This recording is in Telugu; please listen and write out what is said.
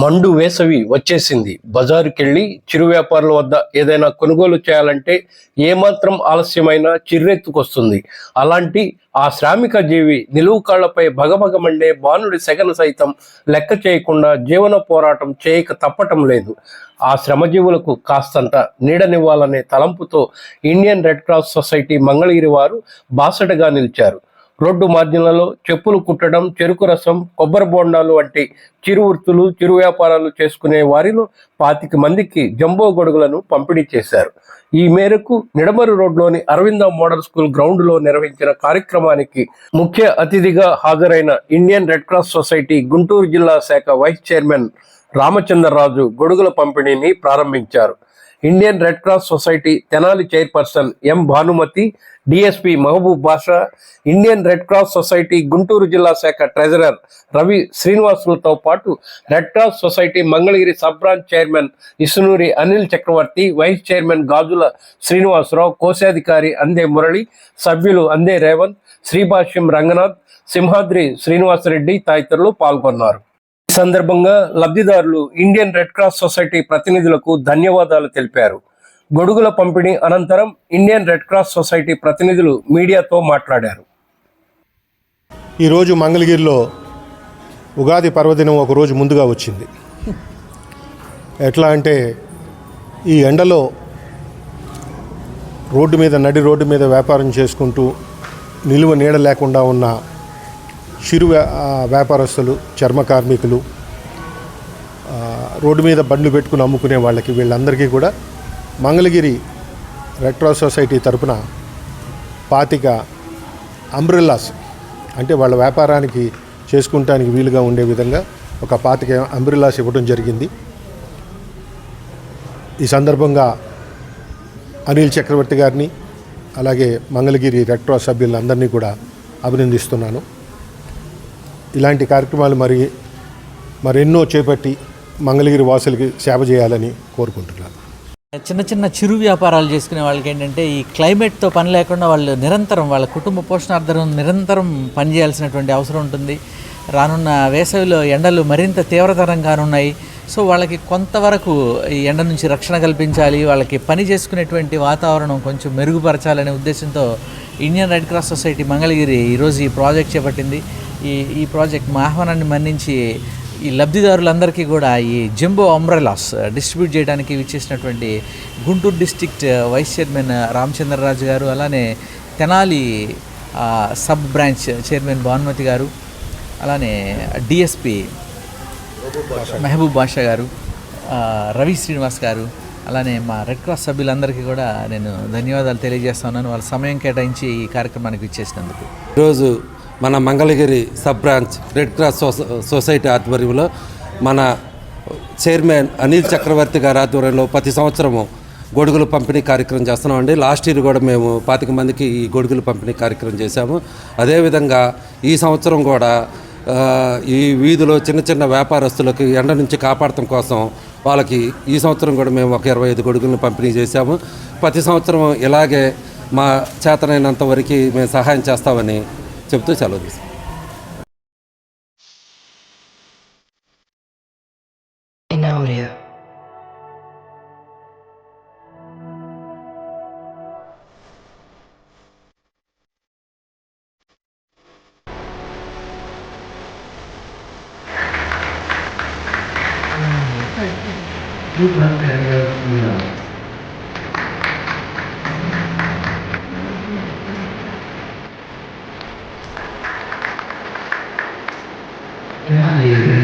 మండు వేసవి వచ్చేసింది. బజారుకెళ్ళి చిరు వ్యాపారుల వద్ద ఏదైనా కొనుగోలు చేయాలంటే ఏమాత్రం ఆలస్యమైనా చిర్రెత్తుకొస్తుంది. అలాంటి ఆ శ్రామిక జీవి నిలువు కాళ్ళపై భగభగమండే బాణుడి సెగను సైతం లెక్క చేయకుండా జీవన పోరాటం చేయక తప్పటం లేదు. ఆ శ్రమజీవులకు కాస్తంత నీడనివ్వాలనే తలంపుతో Indian Red Cross Society Mangalagiri వారు బాసటగా నిలిచారు. రోడ్డు మార్జిన్లలో చెప్పులు కుట్టడం చెరుకు రసం కొబ్బరి బోండాలు వంటి చిరు వృత్తులు చిరు వ్యాపారాలు చేసుకునే వారిలో పాతిక మందికి జంబో గొడుగులను పంపిణీ చేశారు. ఈ మేరకు నిడమరు రోడ్లోని అరవింద మోడల్ స్కూల్ గ్రౌండ్లో నిర్వహించిన కార్యక్రమానికి ముఖ్య అతిథిగా హాజరైన Indian Red Cross Society Guntur జిల్లా శాఖ వైస్ చైర్మన్ రామచంద్రరాజు గొడుగుల పంపిణీని ప్రారంభించారు. Indian Red Cross Society Tenali chairperson M Bhanumathi DSP Mahaboob Basha Indian Red Cross Society Guntur జిల్లా శాఖ ట్రెజరర్ రవి శ్రీనివాసులతో పాటు Red Cross Society Mangalagiri sub branch chairman Isunuri Anil Chakravarthi vice chairman Gajula Srinivasarao కోశాధికారి అందే మురళి సభ్యులు అందే రేవంత్ శ్రీభాష్యం రంగనాథ్ సింహాద్రి శ్రీనివాసరెడ్డి తదితరులు పాల్గొన్నారు. సందర్భంగా లబ్ధిదారులు ఇండియన్ రెడ్ క్రాస్ సొసైటీ ప్రతినిధులకు ధన్యవాదాలు తెలిపారు. గొడుగుల పంపిణీ అనంతరం ఇండియన్ రెడ్ క్రాస్ సొసైటీ ప్రతినిధులు మీడియాతో మాట్లాడారు. ఈరోజు మంగళగిరిలో ఉగాది పర్వదినం ఒక రోజు ముందుగా వచ్చింది. ఎట్లా అంటే ఈ ఎండలో రోడ్డు మీద నడి రోడ్డు మీద వ్యాపారం చేసుకుంటూ నిలువ నీడ లేకుండా ఉన్న చిరు వ్యా- వ్యాపారస్తులు చర్మ కార్మికులు రోడ్డు మీద బండ్లు పెట్టుకుని అమ్ముకునే వాళ్ళకి వీళ్ళందరికీ కూడా మంగళగిరి రెడ్క్రాస్ సొసైటీ తరపున పాతిక అంబ్రెల్లాస్ అంటే వాళ్ళ వ్యాపారానికి చేసుకుంటానికి వీలుగా ఉండే విధంగా ఒక పాతిక అంబ్రిల్లాస్ ఇవ్వడం జరిగింది. ఈ సందర్భంగా అనిల్ చక్రవర్తి గారిని అలాగే మంగళగిరి రెడ్ క్రాస్ సభ్యులందరినీ కూడా అభినందిస్తున్నాను. ఇలాంటి కార్యక్రమాలు మరి మరెన్నో చేపట్టి మంగళగిరి వాసులకి సేవ చేయాలని కోరుకుంటున్నాను. చిన్న చిన్న చిరు వ్యాపారాలు చేసుకునే వాళ్ళకి ఏంటంటే ఈ క్లైమేట్తో పని లేకుండా వాళ్ళు నిరంతరం వాళ్ళ కుటుంబ పోషణార్థం నిరంతరం పనిచేయాల్సినటువంటి అవసరం ఉంటుంది. రానున్న వేసవిలో ఎండలు మరింత తీవ్రతరం కానున్నాయి సో వాళ్ళకి కొంతవరకు ఈ ఎండ నుంచి రక్షణ కల్పించాలి. వాళ్ళకి పని చేసుకునేటువంటి వాతావరణం కొంచెం మెరుగుపరచాలనే ఉద్దేశంతో Indian Red Cross Society Mangalagiri ఈరోజు ఈ ప్రాజెక్ట్ చేపట్టింది. ఈ ఈ ప్రాజెక్ట్ మా ఆహ్వానాన్ని మన్నించి ఈ లబ్ధిదారులందరికీ కూడా ఈ జంబో అంబ్రెలాస్ డిస్ట్రిబ్యూట్ చేయడానికి విచ్చేసినటువంటి Guntur district vice chairman Ramachandraraju గారు అలానే Tenali sub branch chairman Bhanumathi గారు అలానే డిఎస్పి మెహబూబ్ బాషా గారు uh, రవి శ్రీనివాస్ గారు అలానే మా రెడ్ క్రాస్ సభ్యులందరికీ కూడా నేను ధన్యవాదాలు తెలియజేస్తున్నాను వాళ్ళ సమయం కేటాయించి ఈ కార్యక్రమానికి ఇచ్చేసినందుకు ఈరోజు మన Mangalagiri sub branch Red Cross Society ఆధ్వర్యంలో మన చైర్మన్ అనిల్ చక్రవర్తి గారి ఆధ్వర్యంలో ప్రతి సంవత్సరము గొడుగులు పంపిణీ కార్యక్రమం చేస్తున్నామండి. లాస్ట్ ఇయర్ కూడా మేము పాతిక మందికి ఈ గొడుగులు పంపిణీ కార్యక్రమం చేశాము. అదేవిధంగా ఈ సంవత్సరం కూడా ఈ వీధిలో చిన్న చిన్న వ్యాపారస్తులకు ఎండ నుంచి కాపాడటం కోసం వాళ్ళకి ఈ సంవత్సరం కూడా మేము ఒక ఇరవై ఐదు గొడుగులను పంపిణీ చేశాము. ప్రతి సంవత్సరం ఇలాగే మా చేతనైనంత వరకు మేము సహాయం చేస్తామని చెబుతూ సెలవు Thank you. you.